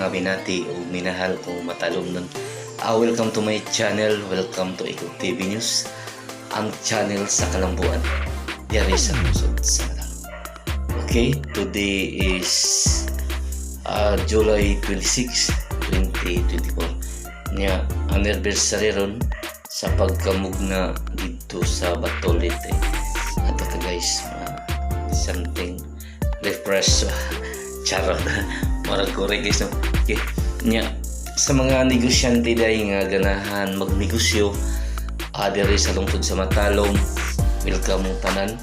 mga binati o minahal o matalom nun. Ah, welcome to my channel. Welcome to Ikaw TV News. Ang channel sa Kalambuan. Diyari sa Lungsod sa Matalom. Okay, today is ah, July 26, 2024. Nya anniversary ron sa pagkamugna dito sa Batolite. Ato ka guys, ah, something refresh charot marag ko rin guys no? Okay. nya sa mga negosyante dahil nga ganahan magnegosyo diri sa lungkod sa matalom welcome mo tanan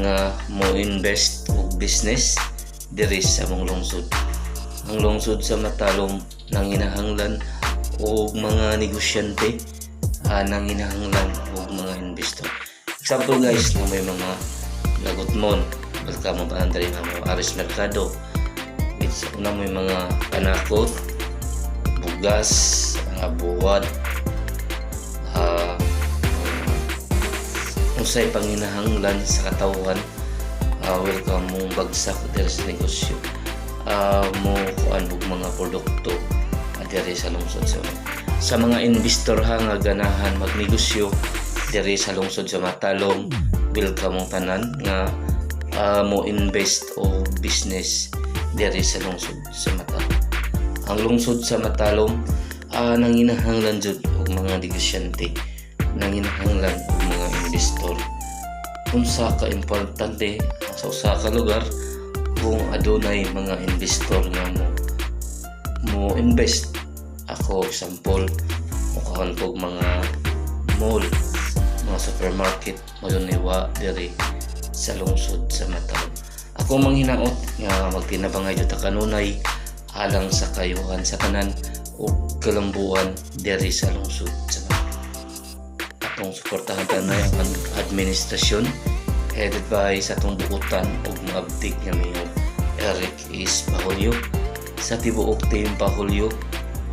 nga mo invest og business diri sa mong lungsod. Ang lungsod sa matalom nang hinahanglan og mga negosyante uh, nang hinahanglan og mga investor. Example guys na may mga lagot mon. Welcome mo tanan diri mga Aris Mercado it's una may mga panakot bugas mga buwad. Ah usay panginahanglan sa katawan uh, welcome mong bagsak diri sa negosyo. Ah, mo kuan og mga produkto uh, diri sa lungsod sa sa mga investor ha nga ganahan magnegosyo diri sa lungsod sa Matalom welcome mong tanan nga ah, mo invest o business diri sa lungsod sa Matalom ang lungsod sa Matalom uh, nanginahanglan jud og mga negosyante. Nanginahanglan og mga investor. Unsa ka importante sa usa ka lugar kung adunay mga investor nga mo mo invest. Ako example mukhaan kog mga mall mga supermarket mayuniwa diri sa lungsod sa Matalom ako manghinaot nga magtinabangay ta kanunay alang sa kayuhan sa tanan o kalambuan diri sa lungsod sa atong suportahan tanay ang administrasyon headed by sa atong buutan ug maabdik nga mayor Eric is Pahulyo sa tibuok team Pahulyo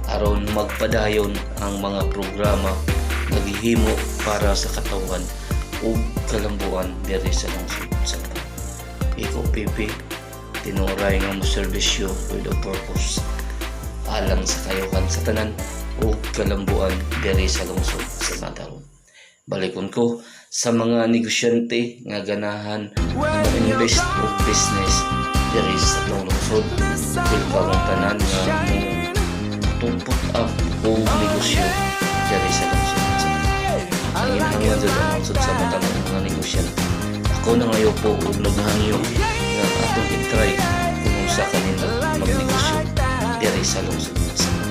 aron magpadayon ang mga programa naghihimo para sa katawan ug kalambuan diri sa lungsod sa Matalom ikaw PP tinuray nga mo serbisyo with a purpose. Alang sa kayuhan sa tanan ug kalambuan diri sa lungsod sa Matalom balikon ko sa mga negosyante nga ganahan mag-invest o business diri sa atong lungsod. Welcome ang tanan nga mo tumpok up o negosyo diri sa lungsod. Sa ang inahanglan dyan ang lungsod sa Matalom mga negosyante ako na ngayon po naghangyo nga atong i-try kung sa kanila magnegosyo. Diri sa lungsod sa